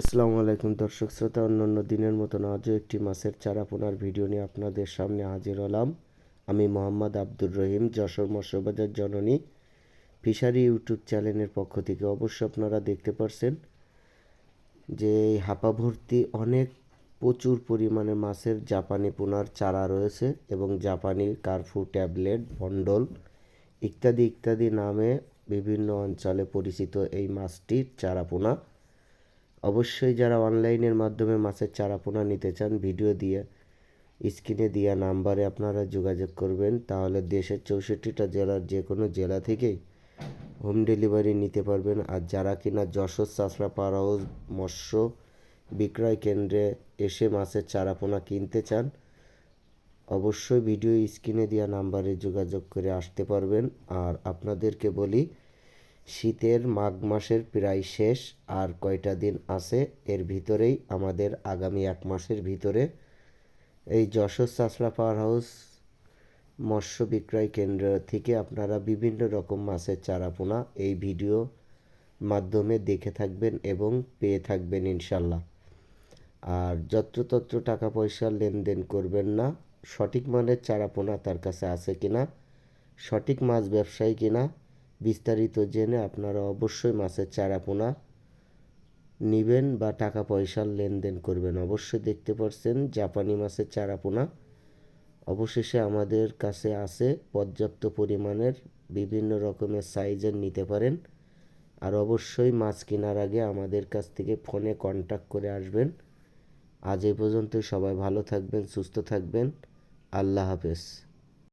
আসসালামু আলাইকুম দর্শক শ্রোতা, অন্যান্য দিনের মতন আজও একটি মাছের চারা পোনার ভিডিও নিয়ে আপনাদের সামনে হাজির হলাম। আমি মোহাম্মদ আব্দুর রহিম, যশোর মৎস্যবাজার জননী ফিশারি ইউটিউব চ্যানেলের পক্ষ থেকে অবশ্য আপনারা দেখতে পারছেন যে এই হাপা ভর্তি অনেক প্রচুর পরিমাণে মাছের জাপানি পোনার চারা রয়েছে এবং জাপানি কারফু ট্যাবলেট ভন্ডল ইত্যাদি ইত্যাদি নামে বিভিন্ন অঞ্চলে পরিচিত এই মাছটির চারা পোনা। অবশ্যই যারা অনলাইনের মাধ্যমে মাছের চারা পোনা নিতে চান, ভিডিও দিয়ে, স্ক্রিনে দেওয়া নাম্বারে আপনারা যোগাযোগ করবেন। তাহলে দেশের চৌষট্টিটা জেলার যে কোনো জেলা থেকেই হোম ডেলিভারি নিতে পারবেন। আর যারা কিনা যশোর চাষড়া পাওয়ার হাউস মৎস্য বিক্রয় কেন্দ্রে এসে মাছের চারা পোনা কিনতে চান, অবশ্যই ভিডিও স্ক্রিনে দেওয়া নাম্বারে যোগাযোগ করে আসতে পারবেন। আর আপনাদেরকে বলি শীতের মাঘ মাসের প্রায় শেষ আর কয়টা দিন আছে এর ভিতরেই আমাদের আগামী এক মাসের ভিতরে এই যশোর চাষড়া পাওয়ার হাউস মৎস্য বিক্রয় কেন্দ্র থেকে আপনারা বিভিন্ন রকম মাছের চারাপোনা এই ভিডিও মাধ্যমে দেখে থাকবেন এবং পেয়ে থাকবেন ইনশাল্লাহ। আর যত্রতত্র টাকা পয়সা লেনদেন করবেন না, সঠিক মানের চারাপোনা তার কাছে আছে কিনা, সঠিক মাছ ব্যবসায়ী কিনা বিস্তারিত জেনে আপনারা অবশ্যই মাছের চারাপোনা নেবেন বা টাকা পয়সার লেনদেন করবেন। অবশ্যই দেখতে পাচ্ছেন জাপানি মাছের চারাপোনা অবশেষে আমাদের কাছে আছে পর্যাপ্ত পরিমাণের বিভিন্ন রকমের সাইজের নিতে পারেন। আর অবশ্যই মাছ কেনার আগে আমাদের কাছ থেকে ফোনে কন্ট্যাক্ট করে আসবেন। আজ এই পর্যন্ত সবাই ভালো থাকবেন, সুস্থ থাকবেন। আল্লাহ হাফেজ।